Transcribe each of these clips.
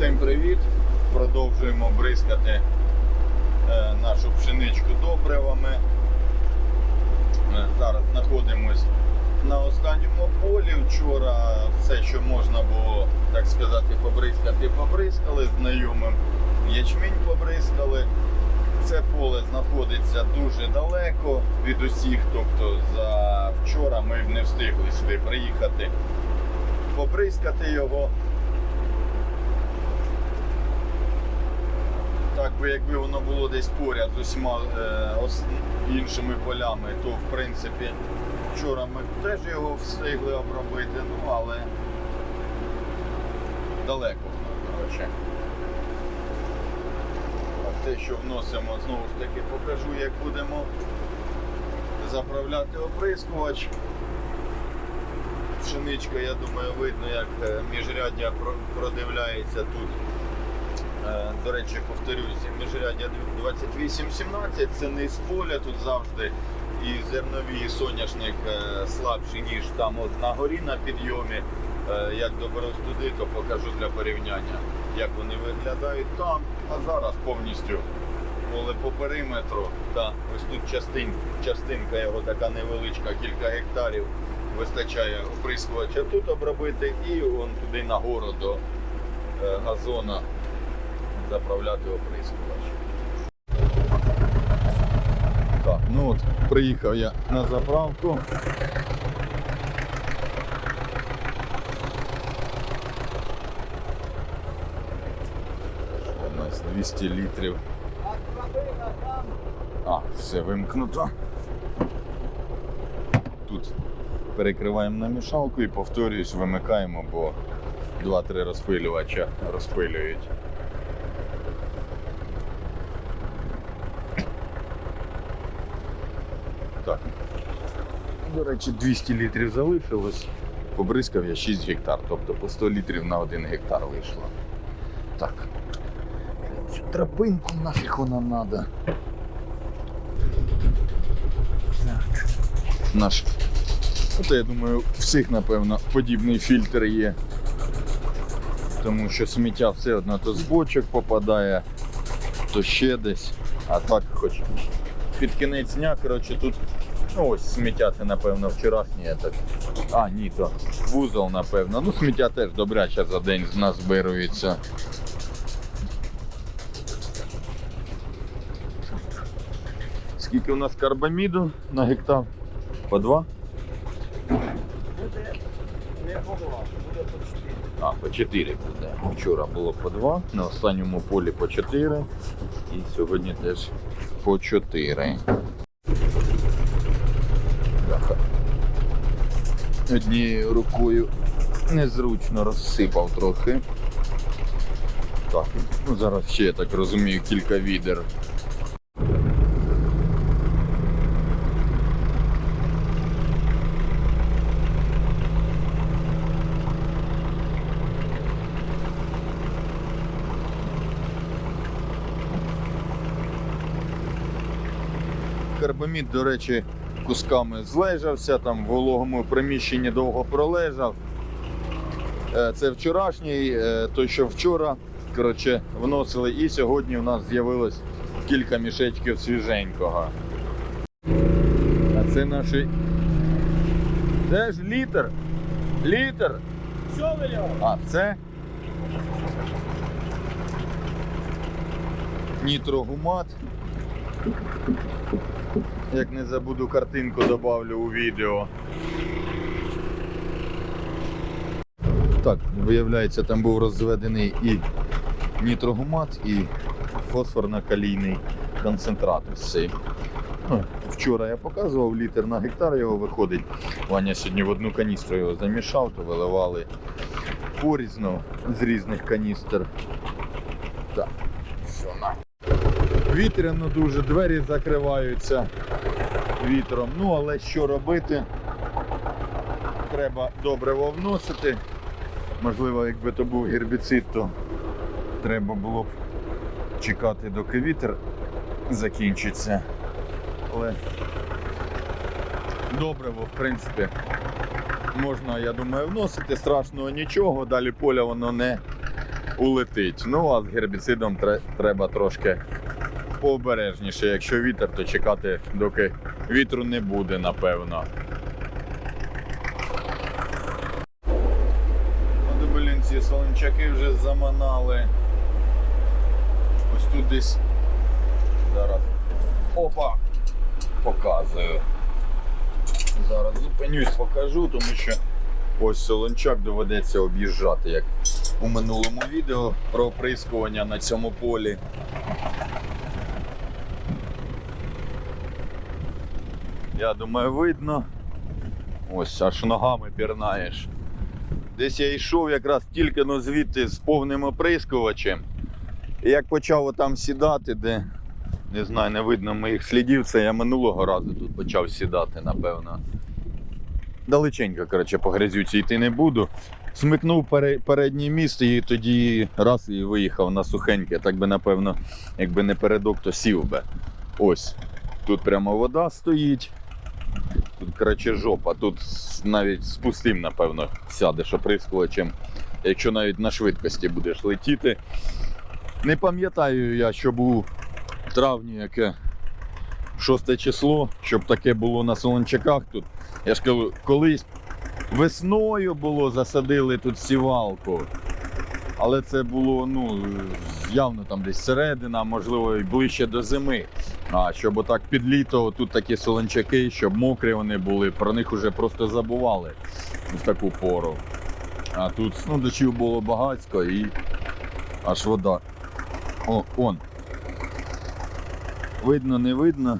Всім привіт! Продовжуємо бризкати е, нашу пшеничку добривами. Е, Зараз знаходимось на останньому полі. Вчора все, що можна було, так сказати, побризкати, побризкали. Знайомим ячмінь побризкали. Це поле знаходиться дуже далеко від усіх, тобто за вчора ми не встигли сюди приїхати, побризкати його. Так би якби воно було десь поряд з усіма е, іншими полями, то в принципі вчора ми теж його встигли обробити, ну але далеко воно, коротше. А те, що вносимо, знову ж таки покажу, як будемо заправляти оприскувач. Пшеничка, я думаю, видно, як е, міжряддя продивляється тут. Е, До речі, повторюсь, міжряддя 28-17 це не з поля, тут завжди і зернові, і соняшник е, слабші, ніж там от на горі на підйомі. Е, Як доберусь туди, то покажу для порівняння, як вони виглядають там, а зараз повністю поле по периметру. Та ось тут частин, частинка його така невеличка, кілька гектарів. Вистачає оприскувача тут обробити і вон туди нагору до е, газона заправляти оприскувач. Так, ну от приїхав я на заправку. У нас 200 літрів. А, все вимкнуто. Тут перекриваємо на мішалку і повторюсь, вимикаємо, бо 2-3 розпилювача розпилюють. Так. До речі, 200 літрів залишилось. Побризкав я 6 гектар, тобто по 100 літрів на 1 гектар вийшло. Так. Цю тропинку нафіг вона треба. Так. Наш. От я думаю, у всіх, напевно, подібний фільтр є. Тому що сміття все одно то з бочок попадає, то ще десь. А так хоч під кінець дня, коротше, тут ну, ось сміття це, напевно, вчорашнє. Так. А, ні, то вузол, напевно. Ну, сміття теж добряче за день з нас збирується. Скільки у нас карбаміду на гектар? По два? Буде не по два, буде по чотири. А, по 4 буде. Вчора було по 2, на останньому полі по 4 і сьогодні теж по 4. Однією рукою незручно розсипав трохи. Так, ну зараз ще, я так розумію, кілька відер. Карбамід, до речі, кусками злежався, там в вологому приміщенні довго пролежав. Е, Це вчорашній, е, той, що вчора коротше, вносили, і сьогодні у нас з'явилось кілька мішечків свіженького. А це наші. Це ж літр. Літр. А це нітрогумат. Як не забуду, картинку добавлю у відео. Так, виявляється, там був розведений і нітрогумат, і фосфорно-калійний концентрат. ось цей. Ну, Вчора я показував літр на гектар його виходить. Ваня сьогодні в одну каністру його замішав, то виливали порізно з різних каністр. Так, все на. Вітряно дуже, двері закриваються вітром. Ну, але що робити? Треба добриво вносити. Можливо, якби то був гербіцид, то треба було б чекати, доки вітер закінчиться. Але добриво, в принципі, можна, я думаю, вносити страшного нічого. Далі поля воно не улетить. Ну а з гербіцидом треба трошки пообережніше. Якщо вітер, то чекати, доки вітру не буде, напевно. От, блін, ці солончаки вже заманали. Ось тут десь. Зараз. Опа! Показую. Зараз зупинюсь, покажу, тому що ось солончак доведеться об'їжджати, як у минулому відео про оприскування на цьому полі. Я думаю, видно. Ось аж ногами пірнаєш. Десь я йшов якраз тільки но звідти з повним оприскувачем. І як почав там сідати, де не знаю, не видно моїх слідів, це я минулого разу тут почав сідати, напевно. Далеченько, коротше, по грязюці йти не буду. Смикнув пере- переднє місце і тоді раз і виїхав на сухеньке. Так би, напевно, якби не передок, то сів би. Ось. Тут прямо вода стоїть. Коротше, жопа. Тут навіть з пустим, напевно, сядеш оприскувачем, якщо навіть на швидкості будеш летіти. Не пам'ятаю я, що був в травні яке 6 число, щоб таке було на Солончаках тут. Я ж кажу, колись весною було, засадили тут сівалку. Але це було ну, явно там десь середина, можливо, і ближче до зими. А щоб отак під літо тут такі солончаки, щоб мокрі вони були, про них вже просто забували в таку пору. А тут ну, було багатько і аж вода. О, он. Видно, не видно.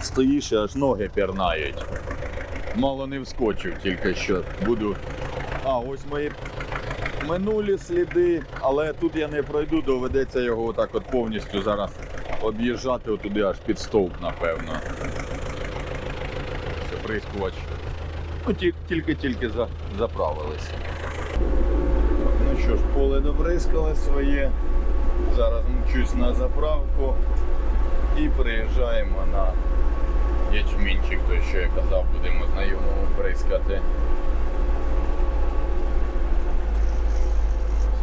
Стоїш і аж ноги пірнають. Мало не вскочив тільки що. Буду. А, ось мої минулі сліди, але тут я не пройду, доведеться його отак от повністю зараз об'їжджати отуди аж під стовп, напевно. Це прискувач. Ну, тільки-тільки за, заправились. Ну що ж, поле добризкали своє. Зараз мчусь на заправку і приїжджаємо на ячмінчик, той, що я казав, будемо знайомому бризкати.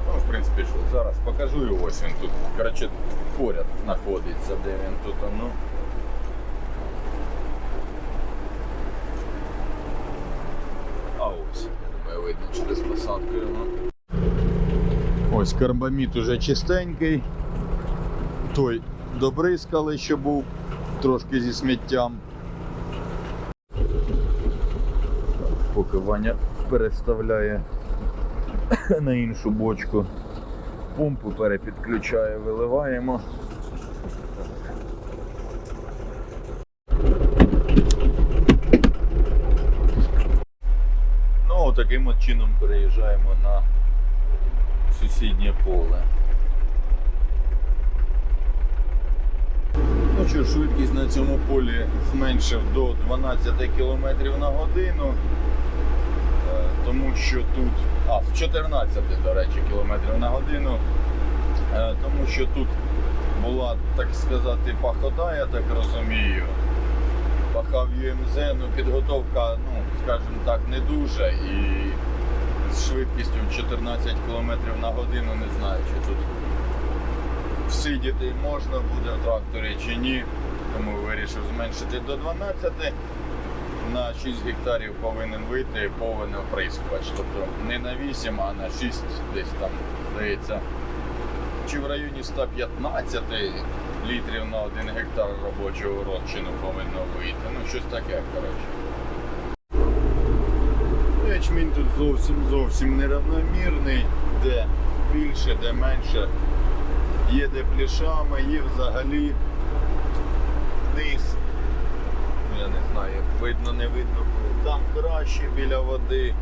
Ну, в принципі, що зараз покажу його, ось він тут. Коротше, поряд знаходиться, де він тут. Ну. А ось, думаю, видно через посадку його. Ось карбамід уже чистенький. Той добризкали, що був трошки зі сміттям. Поки Ваня переставляє на іншу бочку. Помпу перепідключає, виливаємо. Ну, таким от чином переїжджаємо на сусіднє поле. Ну що, швидкість на цьому полі зменшив до 12 км на годину. Е, Тому що тут, а, з 14, до речі, кілометрів на годину. Е, Тому що тут була, так сказати, пахода, я так розумію. Пахав ЮМЗ, ну підготовка, ну, скажімо так, не дуже. І з швидкістю 14 км на годину не знаю, чи тут всидіти можна буде в тракторі чи ні. Тому вирішив зменшити до 12. На 6 гектарів повинен вийти повинен оприскувач. Тобто не на 8, а на 6 десь там, здається. Чи в районі 115 літрів на 1 гектар робочого розчину повинно вийти. Ну, щось таке, коротше. Ячмінь тут зовсім зовсім нерівномірний, де більше, де менше. Є де пляшами, є взагалі низ. Ну, Я не знаю, видно, не видно. Там краще біля води,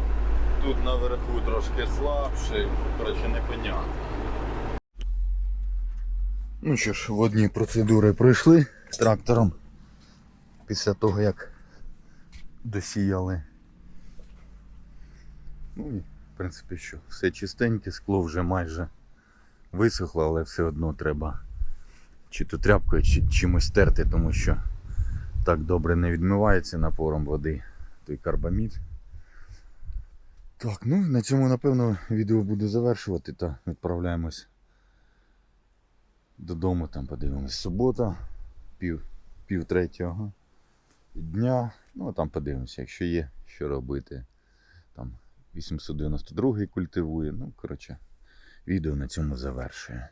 тут наверху трошки слабше, коротше, непонятно. Ну що ж, водні процедури пройшли трактором після того, як досіяли. Ну і в принципі що, все чистеньке, скло вже майже висохло, але все одно треба чи то тряпкою, чи чимось терти, тому що так добре не відмивається напором води той карбамід. Так, ну на цьому, напевно, відео буду завершувати та відправляємось додому, там подивимось. Субота, пів, пів третього дня. Ну, там подивимося, якщо є що робити. Там 892 культивує. Ну, коротше, відео на цьому завершує.